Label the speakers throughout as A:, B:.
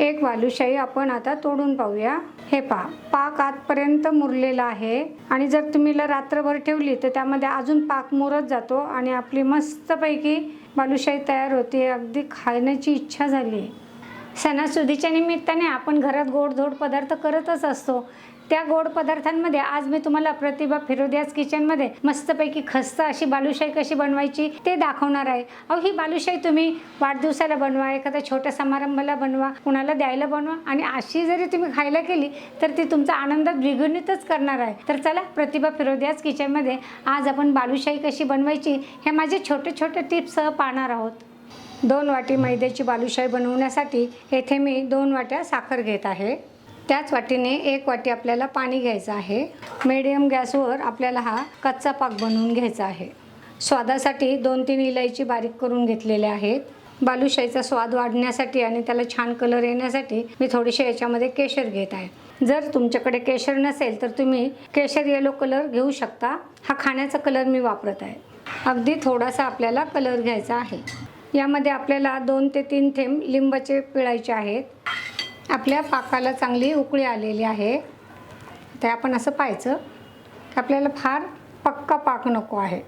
A: एक बालुशाही आपण आता तोडून पाहूया. हे पहा पाक आतपर्यंत मुरलेला आहे आणि जर तुम्ही रात्रभर ठेवली तर त्यामध्ये अजून पाक मुरत जातो आणि आपली मस्तपैकी बालुशाही तयार होते. अगदी खाण्याची इच्छा झाली. सणासुदीच्या निमित्ताने आपण घरात गोडधोड पदार्थ करतच असतो. त्या गोड पदार्थांमध्ये आज मी तुम्हाला प्रतिभा फिरोदियाज किचनमध्ये मस्तपैकी खस्त अशी बालुशाही कशी बनवायची ते दाखवणार आहे. अहो ही बालुशाही तुम्ही वाढदिवसाला बनवा एखाद्या छोट्या समारंभाला बनवा कुणाला द्यायला बनवा आणि अशी जरी तुम्ही खायला केली तर ती तुमचा आनंद द्विगुणितच करणार आहे. तर चला प्रतिभा फिरोदियाज किचनमध्ये आज आपण बालुशाही कशी बनवायची हे माझे छोटे छोटे टिप्ससह पाहणार आहोत. दोन वाटी मैद्याची बालुशाही बनवण्यासाठी येथे मी दोन वाट्या साखर घेत आहे. त्याच वाटीने एक वाटी आपल्याला पाणी घ्यायचं आहे. मिडियम गॅसवर आपल्याला हा कच्चा पाक बनवून घ्यायचा आहे. स्वादासाठी दोन तीन इलायची बारीक करून घेतलेल्या आहेत. बालुशाहीचा स्वाद वाढण्यासाठी आणि त्याला छान कलर येण्यासाठी मी थोडीशी याच्यामध्ये केशर घेत आहे. जर तुमच्याकडे केशर नसेल तर तुम्ही केशर येलो कलर घेऊ शकता. हा खाण्याचा कलर मी वापरत आहे. अगदी थोडासा आपल्याला कलर घ्यायचा आहे. यामध्ये आपल्याला दोन ते तीन थेंब लिंबाचे पिळायचे आहेत. आपल्या पाकाला चांगली उकळी आलेली आहे. ते आपण असं पाहायचं की आपल्याला फार पक्का पाक नको आहे.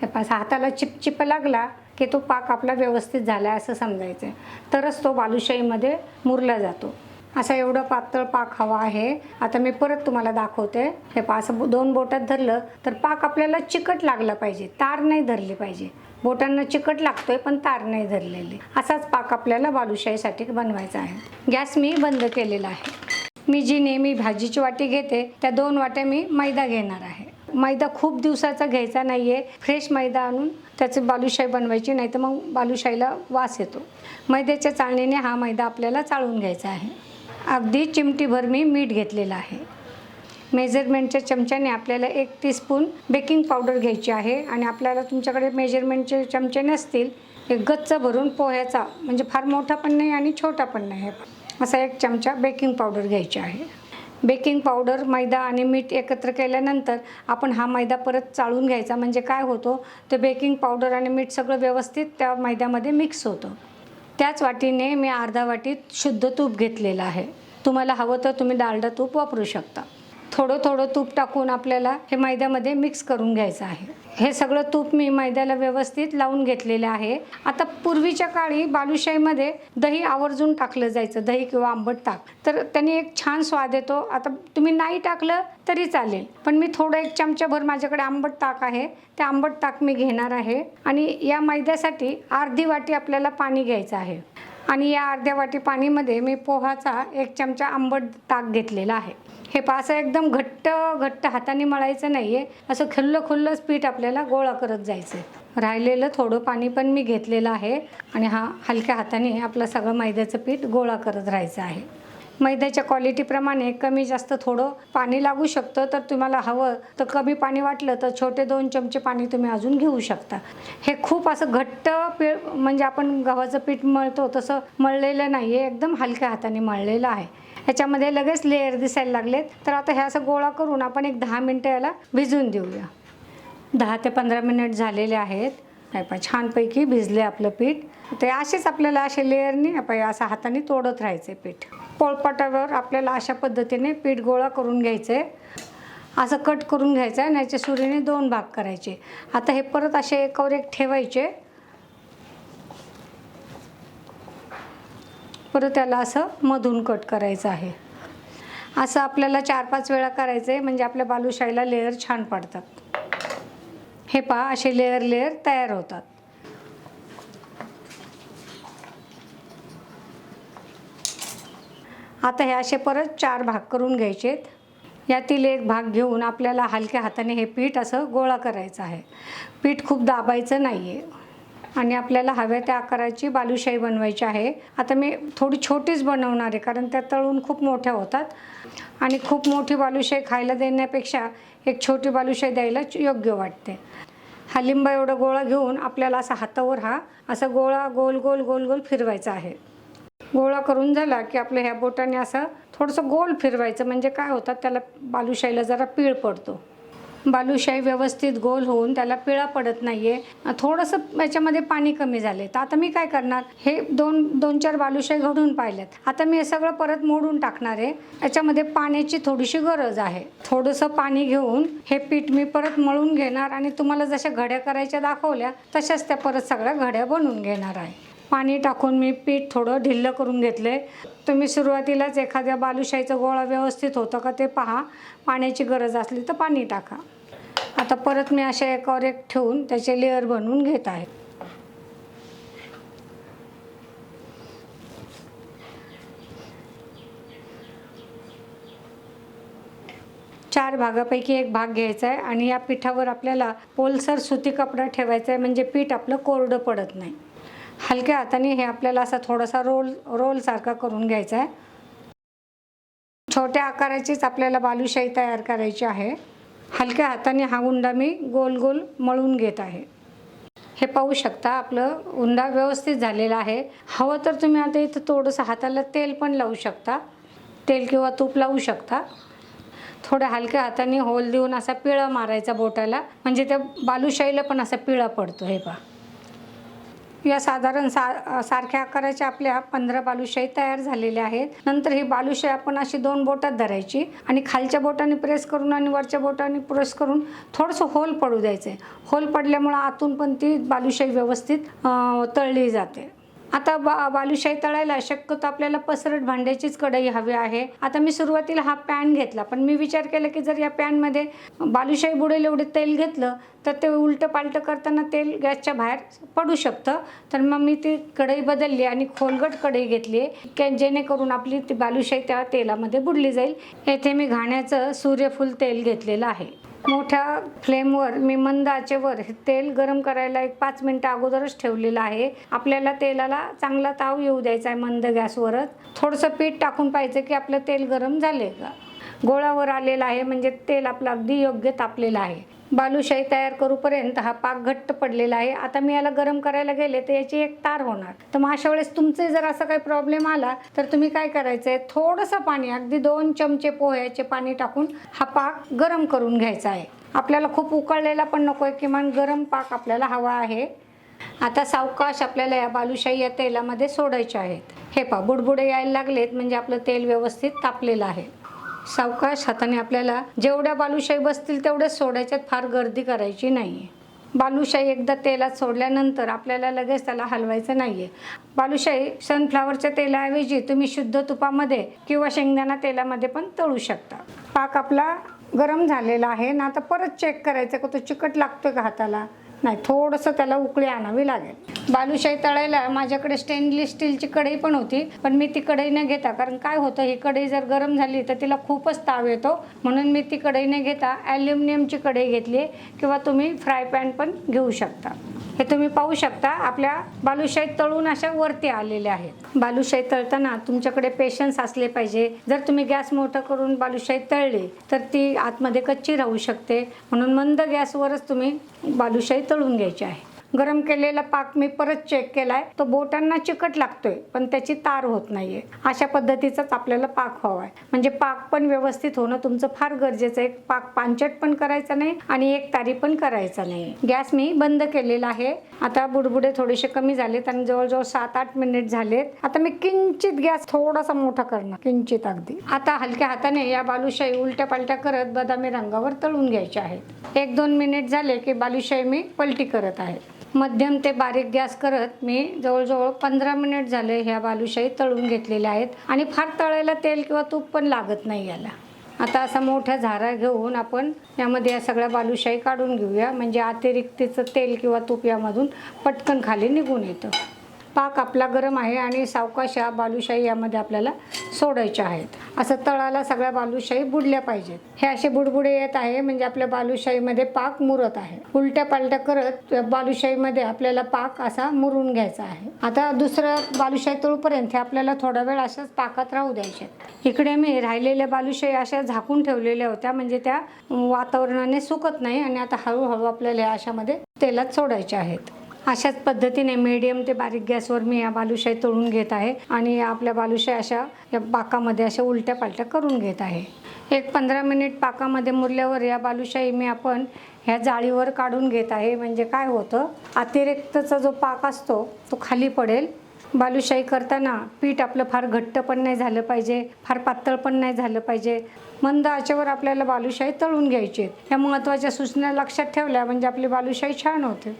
A: हे पास हाताला चिपचिप लागला की तो पाक आपला व्यवस्थित झाला आहे असं समजायचं आहे तरच तो बालुशाहीमध्ये मुरला जातो. असा एवढं पातळ पाक हवा आहे. आता मी परत तुम्हाला दाखवते. हे पा असं दोन बोटात धरलं तर पाक आपल्याला चिकट लागला पाहिजे तार नाही धरली पाहिजे. बोटांना चिकट लागतोय पण तार नाही धरलेली. असाच पाक आपल्याला बालुशाहीसाठी बनवायचा आहे. गॅस मी बंद केलेला आहे. मी जी नेहमी भाजीची वाटी घेते त्या दोन वाट्या मी मैदा घेणार आहे. मैदा खूप दिवसाचा घ्यायचा नाही आहे फ्रेश मैदा आणून त्याची बालुशाही बनवायची नाही तर मग बालुशाहीला वास येतो. मैद्याच्या चाळणीने हा मैदा आपल्याला चाळून घ्यायचा आहे. अगदी चिमटीभर मी मीठ घेतलेलं आहे. मेजरमेंटच्या चमच्याने आपल्याला एक टीस्पून बेकिंग पावडर घ्यायची आहे आणि आपल्याला तुमच्याकडे मेजरमेंटचे चमचे नसतील एक गच्च भरून पोह्याचा म्हणजे फार मोठा पण नाही आणि छोटा पण नाही असा एक चमचा बेकिंग पावडर घ्यायची आहे. बेकिंग पावडर मैदा आणि मीठ एकत्र केल्यानंतर आपण हा मैदा परत चाळून घ्यायचा. म्हणजे काय होतो ते बेकिंग पावडर आणि मीठ सगळं व्यवस्थित त्या मैद्यामध्ये मिक्स होतं. त्याच वाटीने मी अर्धा वाटीत शुद्ध तूप घेतलेलं आहे. तुम्हाला हवं तर तुम्ही डालडा तूप वापरू शकता. थोडं थोडं तूप टाकून आपल्याला हे मैद्यामध्ये मिक्स करून घ्यायचं आहे. हे सगळं तूप मी मैद्याला व्यवस्थित लावून घेतलेलं आहे. आता पूर्वीच्या काळी बालुशाहीमध्ये दही आवर्जून टाकलं जायचं दही किंवा आंबट ताक. तर त्यांनी एक छान स्वाद येतो. आता तुम्ही नाही टाकलं तरी चालेल. पण मी थोडं एक चमच्याभर माझ्याकडे आंबट ताक आहे. ते आंबट ताक मी घेणार आहे. आणि या मैद्यासाठी अर्धी वाटी आपल्याला पाणी घ्यायचं आहे. आणि या अर्ध्या वाटी पाणीमध्ये मी पोहाचा एक चमचा आंबट ताक घेतलेला आहे. हे पासं एकदम घट्ट घट्ट हाताने मळायचं नाही आहे असं खुल्लं खुल्लंच पीठ आपल्याला गोळा करत जायचं आहे. राहिलेलं थोडं पाणी पण मी घेतलेलं आहे आणि हा हलक्या हाताने आपलं सगळं मैद्याचं पीठ गोळा करत राहायचं आहे. मैद्याच्या क्वालिटीप्रमाणे कमी जास्त थोडं पाणी लागू शकतं तर तुम्हाला हवं तर कमी पाणी वाटलं तर छोटे दोन चमचे पाणी तुम्ही अजून घेऊ शकता. हे खूप असं घट्ट पीठ म्हणजे आपण गव्हाचं पीठ मळतो तसं मळलेलं नाही आहे एकदम हलक्या हाताने मळलेलं आहे. ह्याच्यामध्ये लगेच लेअर दिसायला लागलेत. तर आता हे असं गोळा करून आपण एक दहा मिनटं याला भिजून देऊया. दहा ते पंधरा मिनिट झालेले आहेत. छानपैकी भिजले आपलं पीठ. ते असेच आपल्याला असे लेअरनी आपण असं हाताने तोडत राहायचे पीठ. पोळपाटावर आपल्याला अशा पद्धतीने पीठ गोळा करून घ्यायचं. आहे असं कट करून घ्यायचं आहे नाहीच्या याच्या सुरीने दोन भाग करायचे. आता हे परत असे एकावर एक ठेवायचे. परत त्याला असं मधून कट करायचं आहे. असं आपल्याला चार पाच वेळा करायचं आहे म्हणजे आपल्या बालुशाहीला लेअर छान पडतात. हे पहा असे लेअर लेअर तयार होतात. आता हे असे परत चार भाग करून घ्यायचे यातील एक भाग घेऊन आपल्याला हलक्या हाताने हे पीठ असं गोळा करायचं आहे. पीठ खूप दाबायचं नाही आहे आणि आपल्याला हव्या त्या आकाराची बालुशाही बनवायची आहे. आता मी थोडी छोटीच बनवणार आहे कारण त्या तळून खूप मोठ्या होतात. आणि खूप मोठी बालुशाही खायला देण्यापेक्षा एक छोटी बालुशाही द्यायला योग्य वाटते. हा लिंबा एवढा गोळा घेऊन आपल्याला असा हातावर हा असा गोळा गोल गोल गोल गोल फिरवायचा आहे. गोळा करून झाला की आपलं ह्या बोटाने असं थोडंसं गोल फिरवायचं. म्हणजे काय होतं त्याला बालुशाहीला जरा पीळ पडतो. बालुशाही व्यवस्थित गोल होऊन त्याला पिळा पडत नाहीये. थोडंसं याच्यामध्ये पाणी कमी झाले तर आता मी काय करणार हे दोन दोन चार बालुशाही घडून पाहिल्यात. आता मी हे सगळं परत मोडून टाकणार आहे. याच्यामध्ये पाण्याची थोडीशी गरज आहे. थोडंसं पाणी घेऊन हे पीठ मी परत मळून घेणार आणि तुम्हाला जशा घड्या करायच्या दाखवल्या तशाच त्या परत सगळ्या घड्या बनवून घेणार आहे. पाणी टाकून मी पीठ थोडं ढिल्लं करून घेतले तुम्ही सुरुवातीलाच एखाद्या बालुशाहीचा गोळा व्यवस्थित होतं का ते पहा. पाण्याची गरज असली तर पाणी टाका. आता परत मी अशा एकावर एक ठेवून त्याचे लेअर बनवून घेत आहे. चार भागापैकी एक भाग घ्यायचा आहे आणि या पिठावर आपल्याला पोलसर सुती कपडा ठेवायचा आहे म्हणजे पीठ आपलं कोरडं पडत नाही. हलक्या हाताने हे आपल्याला असा थोडासा रोल रोलसारखा करून घ्यायचा आहे. छोट्या आकाराचीच आपल्याला बालुशाही तयार करायची आहे. हलक्या हाताने हा उंडा मी गोल गोल मळून घेत आहे. हे पाहू शकता आपलं उंडा व्यवस्थित झालेला आहे. हवं तर तुम्ही आता इथं थोडंसं हाताला तेल पण लावू शकता. तेल किंवा तूप लावू शकता. थोड्या हलक्या हाताने होल देऊन असा पिळा मारायचा बोटाला. म्हणजे त्या बालुशाहीला पण असा पिळा पडतो हे पहा. या साधारण सा सारख्या आकाराच्या आपल्या पंधरा बालुशाही तयार झालेल्या आहेत. नंतर ही बालुशाही आपण अशी दोन बोटात धरायची आणि खालच्या बोटाने प्रेस करून आणि वरच्या बोटाने प्रेस करून थोडंसं होल पडू द्यायचं. होल पडल्यामुळं आतून पण ती बालुशाही व्यवस्थित तळली जाते. आता बा बालुशाही तळायला शक्यतो आपल्याला पसरट भांड्याचीच कढई हवी आहे. आता मी सुरुवातीला हा पॅन घेतला पण मी विचार केला की जर या पॅनमध्ये बालुशाही बुडेल एवढे तेल घेतलं तर ते उलटं पालटं करताना तेल गॅसच्या बाहेर पडू शकतं. तर मग मी ती कढई बदलली आणि खोलगट कढई घेतली की जेणेकरून आपली ती बालुशाही त्या तेलामध्ये बुडली जाईल. येथे मी घाण्याचं सूर्यफूल तेल घेतलेलं आहे. मोठ्या फ्लेमवर मी मंद आचेवर हे तेल गरम करायला एक पाच मिनटं अगोदरच ठेवलेलं आहे. आपल्याला तेलाला चांगला ताव येऊ द्यायचा आहे मंद गॅसवरच. थोडंसं पीठ टाकून पाहिजे की आपलं तेल गरम झाले का? गोळावर आलेलं आहे म्हणजे तेल आपलं अगदी योग्य तापलेलं आहे. बालुशाही तयार करूपर्यंत हा पाक घट्ट पडलेला आहे. आता मी याला गरम करायला गेले तर याची एक तार होणार. तर मग अशा वेळेस तुमचे जर असा काही प्रॉब्लेम आला तर तुम्ही काय करायचं आहे थोडंसं पाणी अगदी दोन चमचे पोह्याचे पाणी टाकून हा पाक गरम करून घ्यायचा आहे. आपल्याला खूप उकळलेला पण नको आहे किमान गरम पाक आपल्याला हवा आहे. आता सावकाश आपल्याला या बालुशाही या तेलामध्ये सोडायचे आहेत. हे पा बुडबुडे यायला लागलेत म्हणजे आपलं तेल व्यवस्थित तापलेलं आहे. सावकाश हाताने आपल्याला जेवढ्या बालुशाही बसतील तेवढ्या सोडायच्यात फार गर्दी करायची नाही आहे बालुशाही एकदा तेलात सोडल्यानंतर आपल्याला लगेच त्याला हलवायचं नाही आहे बालुशाही सनफ्लावरच्या तेलाऐवजी तुम्ही शुद्ध तुपामध्ये किंवा शेंगदाणा तेलामध्ये पण तळू शकता. पाक आपला गरम झालेला आहे. ना आता परत चेक करायचं का? तो चिकट लागतोय का हाताला? नाही थोडंसं त्याला उकळी आणावी लागेल. बालुशाही तळायला माझ्याकडे स्टेनलेस स्टीलची कढई पण होती पण मी ती कढई न घेता कारण काय होतं ही कढई जर गरम झाली तर तिला खूपच ताव येतो. म्हणून मी ती कढई न घेता ॲल्युमिनियमची कढई घेतली किंवा तुम्ही फ्राय पॅन पण घेऊ शकता. हे तुम्ही पाहू शकता आपल्या बालुशाही तळून अशा वरती आलेल्या आहेत. बालुशाही तळताना तुमच्याकडे पेशन्स असले पाहिजे. जर तुम्ही गॅस मोठं करून बालुशाही तळली तर ती आतमध्ये कच्ची राहू शकते. म्हणून मंद गॅसवरच तुम्ही बालुशाही तळून घ्यायचे आहे. गरम केलेला पाक मी परत चेक केलाय. तो बोटांना चिकट लागतोय पण त्याची तार होत नाहीये. अशा पद्धतीचाच आपल्याला पाक हवाय आहे म्हणजे पाक पण व्यवस्थित होणं तुमचं फार गरजेचं आहे. पाक पांचट पण करायचा नाही आणि एक तारी पण करायचा नाही. गॅस मी बंद केलेला आहे. आता बुडबुडे थोडेसे कमी झालेत आणि जवळजवळ सात आठ मिनिट झालेत. आता मी किंचित गॅस थोडासा मोठा करणार किंचित अगदी. आता हलक्या हाताने या बालुशाही उलट्या पालट्या करत बदामी रंगावर तळून घ्यायच्या आहेत. एक दोन मिनिट झाले की बालुशाही मी पलटी करत आहे. मध्यम ते बारीक गॅस करत मी जवळजवळ पंधरा मिनिट झाले ह्या बालुशाही तळून घेतलेल्या आहेत. आणि फार तळायला तेल किंवा तूप पण लागत नाही याला. आता असा मोठ्या झारा घेऊन आपण यामध्ये या सगळ्या बालुशाही काढून घेऊया. म्हणजे अतिरिक्तचं तेल किंवा तूप यामधून पटकन खाली निघून येतं. पाक आपला गरम आहे आणि सावकाश बालुशाही यामध्ये आपल्याला सोडायच्या आहेत. असं तळाला सगळ्या बालुशाही बुडल्या पाहिजेत. हे असे बुडबुडे येत आहे म्हणजे आपल्या बालुशाहीमध्ये पाक मुरत आहे. उलट्या पालट्या करत बालुशाहीमध्ये आपल्याला पाक असा मुरून घ्यायचा आहे. आता दुसरं बालुशाही तळूपर्यंत हे आपल्याला थोडा वेळ अशाच पाकात राहू द्यायचे इकडे मी राहिलेल्या बालुशाही अशा झाकून ठेवलेल्या होत्या म्हणजे त्या वातावरणाने सुकत नाही आणि आता हळूहळू आपल्याला या अशामध्ये तेलात सोडायच्या आहेत. अशाच पद्धतीने मीडियम ते बारीक गॅसवर मी या बालुशाही तळून घेत आहे आणि आपल्या बालुशाही अशा या पाकामध्ये अशा उलट्या पालट्या करून घेत आहे. एक पंधरा मिनिट पाकामध्ये मुरल्यावर या बालुशाही मी आपण ह्या जाळीवर काढून घेत आहे. म्हणजे काय होतं? अतिरिक्तचा जो पाक असतो तो खाली पडेल. बालुशाही करताना पीठ आपलं फार घट्ट पण नाही झालं पाहिजे फार पातळ पण नाही झालं पाहिजे. मंद आचेवर आपल्याला बालुशाही तळून घ्यायची ह्या महत्त्वाच्या सूचना लक्षात ठेवल्या म्हणजे आपली बालुशाही छान होते.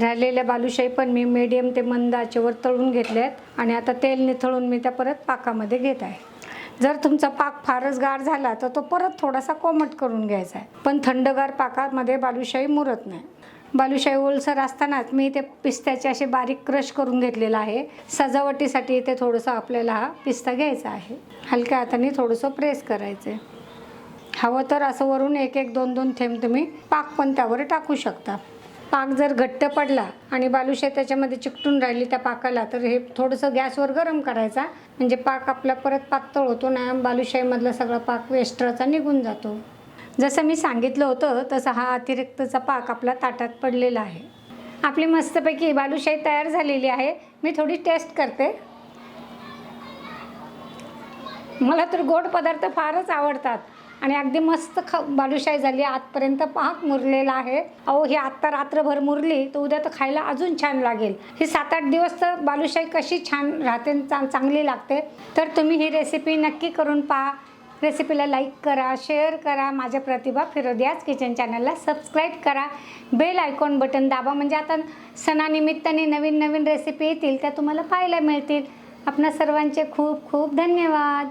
A: राहिलेल्या बालुशाही पण मी मीडियम ते मंद आचेवर तळून घेतल्या आहेत आणि आता तेल निथळून मी त्या परत पाकामध्ये घेत आहे. जर तुमचा पाक फारच गार झाला तर तो परत थोडासा कोमट करून घ्यायचा आहे. पण थंडगार पाकामध्ये बालुशाही मुरत नाही. बालुशाही ओलसर असतानाच मी ते पिस्त्याचे असे बारीक क्रश करून घेतलेला आहे. सजावटीसाठी इथे थोडंसं आपल्याला हा पिस्ता घ्यायचा आहे. हलक्या हाताने थोडंसं प्रेस करायचं. आहे हवं तर असं वरून एक एक दोन दोन थेंब तुम्ही पाक पण त्यावर टाकू शकता. पाक जर घट्ट पडला आणि बालुशाही त्याच्यामध्ये चिकटून राहिली त्या पाकाला तर हे थोडंसं गॅसवर गरम करायचा. म्हणजे पाक आपला परत पातळ होतो ना बालुशाहीमधला सगळा पाक वेस्ट्राचा निघून जातो. जसं मी सांगितलं होतं तसं हा अतिरिक्तचा पाक आपला ताटात पडलेला आहे. आपली मस्तपैकी बालुशाही तयार झालेली आहे. मी थोडी टेस्ट करते. मला तर गोड पदार्थ फारच आवडतात. आणि अगदी मस्त ख बालुशाही झाली. आतपर्यंत पाक मुरलेला आहे. अहो ही आत्ता रात्रभर मुरली तर उद्या तर खायला अजून छान लागेल. ही सात आठ दिवस तर बालुशाही कशी छान राहते चा चांगली लागते. तर तुम्ही ही रेसिपी नक्की करून पहा. रेसिपीला लाईक करा शेअर करा. माझ्या प्रतिभा फिरोदियाज किचन चॅनलला सबस्क्राईब करा. बेल आयकॉन बटन दाबा. म्हणजे आता सणानिमित्ताने नवीन नवीन रेसिपी येतील त्या तुम्हाला पाहायला मिळतील. आपणा सर्वांचे खूप खूप धन्यवाद.